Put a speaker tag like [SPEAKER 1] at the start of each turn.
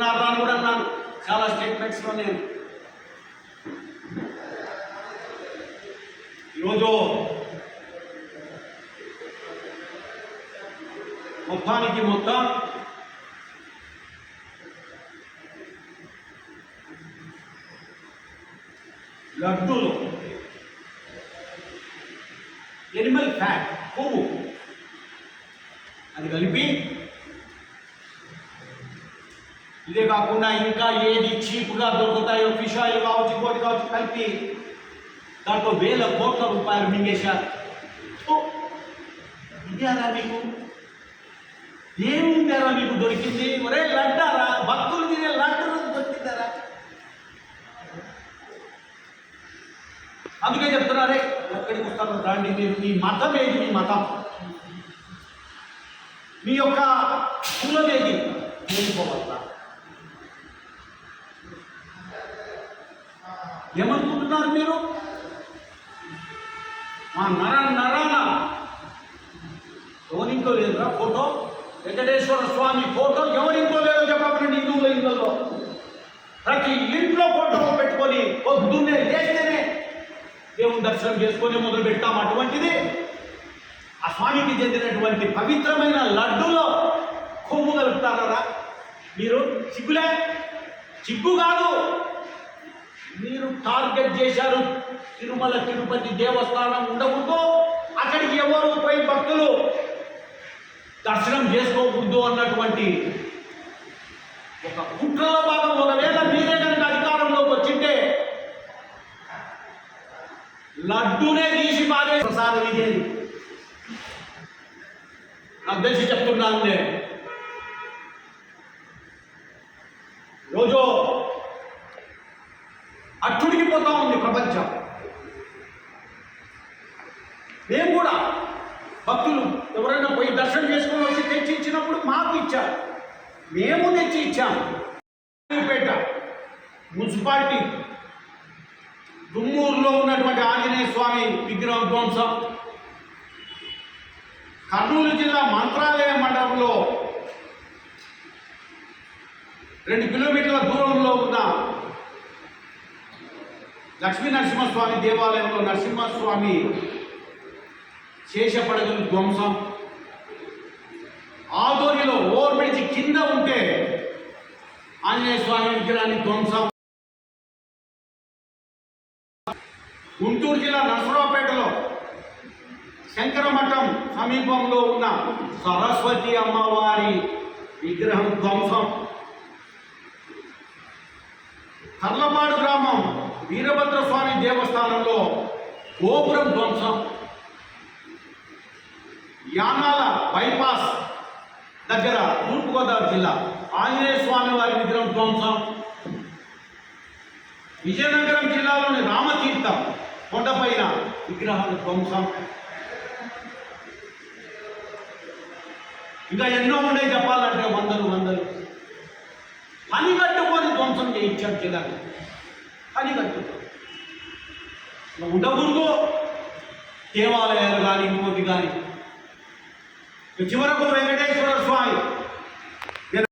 [SPEAKER 1] రాను కూడా అన్నాను. చాలా స్టేట్మెంట్స్లో నేను ఈరోజు మొత్తానికి మొత్తం లడ్డూలు ఎనిమల్ ఫ్యాట్ కొవ్వు అది కలిపి ఇదే కాకుండా ఇంకా ఏది చీప్గా దొరుకుతాయో ఫిష్ ఆయిల్ కావచ్చు కోటి కావచ్చు కలిపి దాంట్లో వేల కోట్ల రూపాయలు మింగేశారు. ఓ, మీకు? ఏముందారా మీకు దొరికింది? ఒరే లడ్డారా భక్తులు తినే లడ్డు దొరికిందారా? అందుకే చెప్తున్నారే ఎక్కడికి వస్తారో రాండి మీరు మీ మతం ఏది? మీ మతం. మీ యొక్క కులం ఏది ఏమనుకుంటున్నారు మీరు? మా నర నరాన ఎవరింకో లేదురా ఫోటో? వెంకటేశ్వర స్వామి ఫోటో ఎవరింకో లేదో చెప్పకండి హిందువుల ఇళ్ళల్లో ప్రతి ఇంట్లో ఫోటో పెట్టుకొని పొద్దున్నే లేస్తేనే దేవుని దర్శనం చేసుకొని మొదలు పెట్టాం అటువంటిది. ఆ స్వామికి చెందినటువంటి పవిత్రమైన లడ్డులో కొమ్ము కలుపుతారా? మీరు? చిగ్గులే? చిగ్గు కాదు. మీరు టార్గెట్ చేశారు. తిరుమల తిరుపతి దేవస్థానం ఉండకూడదు. అక్కడికి ఎవరు పోయి భక్తులు దర్శనం చేసుకోకూడదు అన్నటువంటి ఒక కుట్రలో భాగం ఒకవేళ మీరే కనుక అధికారంలోకి వచ్చింటే లడ్డూనే తీసి బాగా ప్రసాదం ఇదేది. నాకు తెలిసి చెప్తున్నాను నేను. రోజు అట్టుడికిపోతా ఉంది ప్రపంచం. మేము కూడా భక్తులు ఎవరైనా పోయి దర్శనం చేసుకొని వచ్చి తెచ్చి ఇచ్చినప్పుడు మాకు ఇచ్చారు. మేము తెచ్చి ఇచ్చాము పేట మున్సిపాలిటీ దుమ్మూరులో ఉన్నటువంటి ఆంజనేయ స్వామి విగ్రహం ధ్వంసం. కర్నూలు జిల్లా మంత్రాలయ మండలంలో రెండు కిలోమీటర్ల దూరంలో ఉన్న లక్ష్మీ నరసింహస్వామి దేవాలయంలో నరసింహస్వామి శేషపడగలు ధ్వంసం. ఆధోర్యలో ఓర్మిడిచి కింద ఉంటే ఆంజనేయ స్వామి విగ్రహాన్ని ధ్వంసం. గుంటూరు జిల్లా నరసరావుపేటలో శంకరమఠం సమీపంలో ఉన్న సరస్వతి అమ్మవారి విగ్రహం ధ్వంసం. కర్లపాడు గ్రామం వీరభద్ర స్వామి దేవస్థానంలో గోపురం ధ్వంసం. యానాల బైపాస్ దగ్గర తూర్పుగోదావరి జిల్లా ఆంజనేయ స్వామి వారి విగ్రహం ధ్వంసం. విజయనగరం జిల్లాలోని రామతీర్థం కొండపైన విగ్రహాలు ధ్వంసం. ఇంకా ఎన్నో ఉన్నాయి చెప్పాలంటే వందలు వందలు. పని కట్టుకొని ధ్వంసం చేయించాడు జిల్లాకు పని కట్టుకొని ఇంకా ఉండకూడదు దేవాలయాలు కానీ ఇంకోటి కానీ చివరకు వెంకటేశ్వర స్వామి